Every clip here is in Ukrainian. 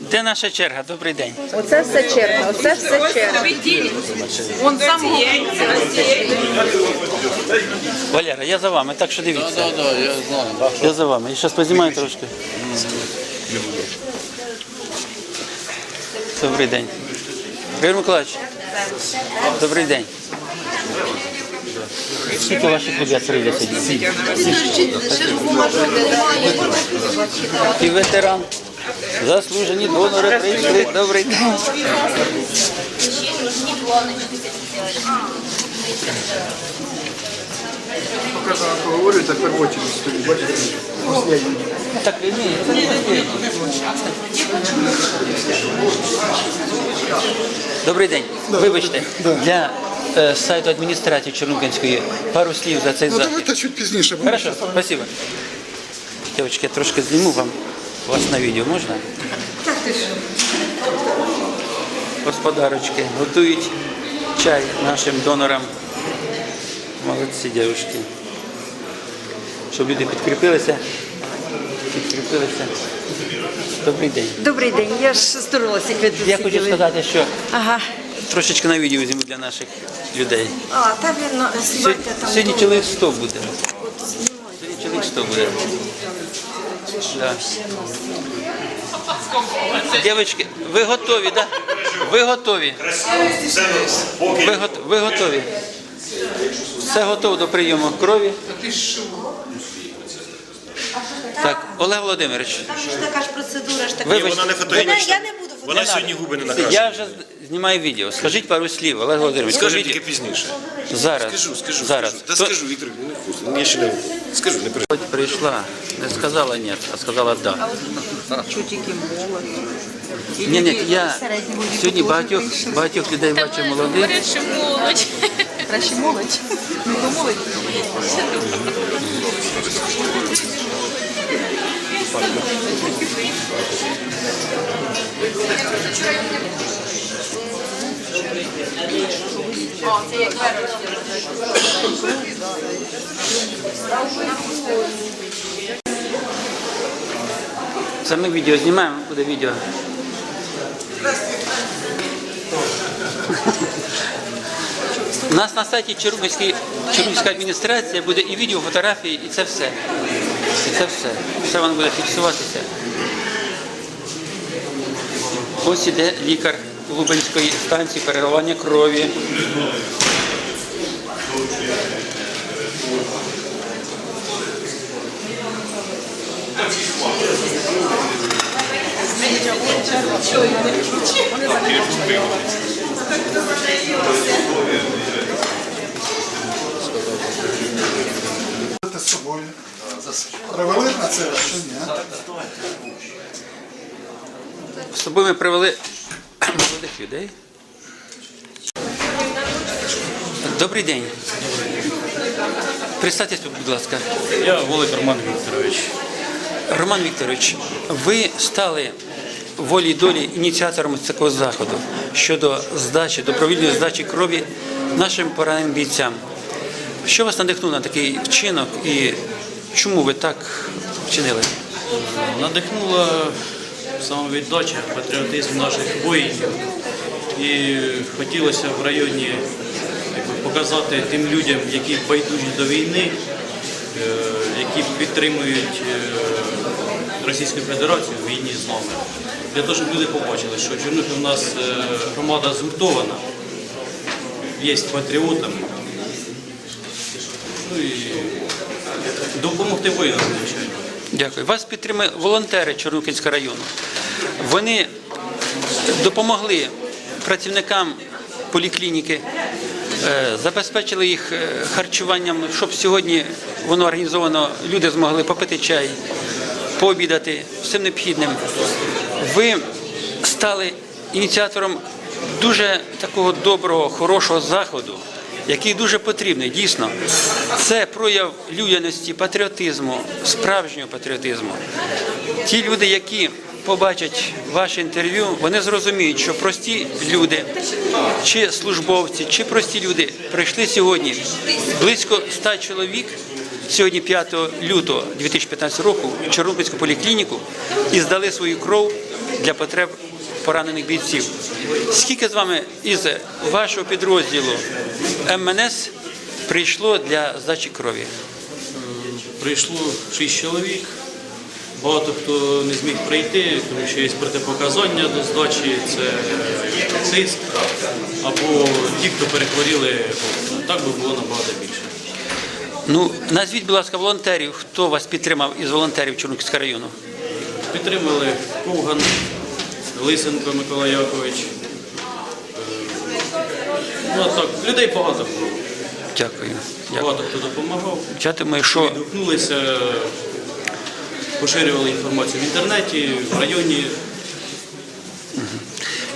Де наша черга? Добрий день. Оце все черга, оце все черга. Он сам Валера, я за вами, так що дивіться. Да, да, я знаю. Я за вами. Я зараз познімаю трошки. Добрий день. Григорій Миколаївич. Добрий день. Скільки ваших сьогодні сидить? І ветеран. Заслужені донори прийшли. Добрий день. Там поговорю, так в очередь бачите. Так, ні, це не. Добрий день. Вибачте, для е, сайту адміністрації Чорнобильської пару слів за цей Ну захід. давайте чуть пізніше. бо Хорошо, спасибо. Девочки, я трошки зніму вам вас на відео, можна? Так, ти що? Господарочки готують чай нашим донорам. Молодці, дівчатки. Щоб люди підкріпилися. Підкріпилися. Добрий день. Добрий день, я ж здоровалася, як ви тут Я хочу сиділи. сказати, що Ага. Трошечки на відео зніму для наших людей. А, та він знімайте там. сьогодні чоловік 100 буде. Сьогодні чоловік 100 буде. Да. Дівчатки, ви готові, так? Да? Ви готові? Ви, гот- ви готові? Все готово до прийому крові? Так, Олег Володимирович, Там ж така ж процедура ж така. Вибачте. Вона не фотогенічна. Я не буду Вона сьогодні губи не накрашена. я вже знімаю відео. Скажіть пару слів, Олег Володимирович. Скажіть тільки пізніше. зараз. Скажу, скажу, зараз. скажу. Та То- скажу, Віктор, не вкусно. Я ще не скажу, не переживай. Хоч прийшла, не сказала ні, а сказала да. чутики молодь. Ні, ні, я сьогодні багатьох, багатьох людей бачу молодих. Говорять, що молодь. Краще молодь. Ну, то молодь. Це ми відео знімаємо, буде відео. У нас на сайті Чернігівської адміністрація буде і відео, фотографії, і це все. І це все. Все воно буде фіксуватися. Ось іде лікар Лубенської станції переливання крові. Це з собою. Привели на це чи ні? З собою ми привели молодих людей. Добрий день. Представтесь, будь ласка. Я Волик Роман Вікторович. Роман Вікторович, ви стали волі долі ініціатором такого заходу щодо здачі, добровільної здачі крові нашим пораненим бійцям. Що вас надихнуло на такий вчинок і чому ви так вчинили? Надихнула самовіддача, патріотизм наших воїнів. І хотілося в районі показати тим людям, які байдужі до війни, е, які підтримують е, Російську Федерацію в війні з нами. Для того, щоб люди побачили, що Чернігів у нас е, громада згуртована, є патріотами. Ну і допомогти воїнам, звичайно. Дякую. Вас підтримують волонтери Чорнухинського району. Вони допомогли працівникам поліклініки, е, забезпечили їх е, харчуванням, щоб сьогодні воно організовано, люди змогли попити чай, пообідати всім необхідним. Ви стали ініціатором дуже такого доброго, хорошого заходу, який дуже потрібний. Дійсно, це прояв людяності, патріотизму, справжнього патріотизму. Ті люди, які побачать ваше інтерв'ю, вони зрозуміють, що прості люди, чи службовці, чи прості люди прийшли сьогодні близько 100 чоловік. Сьогодні 5 лютого 2015 року в Чорнобильську поліклініку і здали свою кров для потреб поранених бійців. Скільки з вами із вашого підрозділу МНС прийшло для здачі крові? Прийшло шість чоловік. Багато хто не зміг прийти, тому що є протипоказання до здачі, це тиск, або ті, хто перехворіли. Так би було набагато більше. Ну, назвіть, будь ласка, волонтерів, хто вас підтримав із волонтерів Чорнобильського району? Підтримали Ковган, Лисенко Микола Якович. Ну, а так, людей багато було. Дякую. Дякую. Багато хто допомагав. Чатиму, що Відгукнулися, поширювали інформацію в інтернеті, в районі.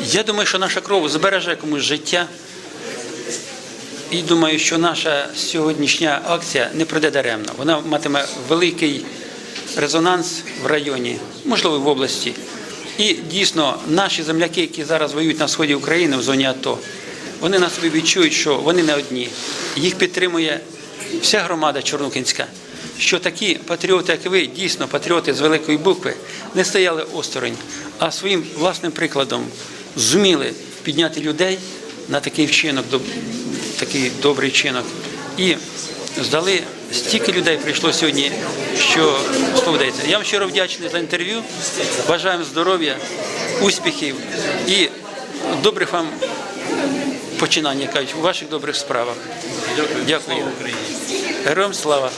Я думаю, що наша кров збереже комусь життя. І думаю, що наша сьогоднішня акція не пройде даремно. Вона матиме великий резонанс в районі, можливо, в області. І дійсно, наші земляки, які зараз воюють на сході України в зоні АТО, вони на собі відчують, що вони не одні. Їх підтримує вся громада Чорнухинська. Що такі патріоти, як ви, дійсно патріоти з великої букви, не стояли осторонь, а своїм власним прикладом зуміли підняти людей на такий вчинок, такий добрий вчинок. І здали стільки людей прийшло сьогодні, що сповідається. Я вам щиро вдячний за інтерв'ю. Бажаємо здоров'я, успіхів і добрих вам починань, як кажуть, у ваших добрих справах. Дякую. Дякую. Героям слава!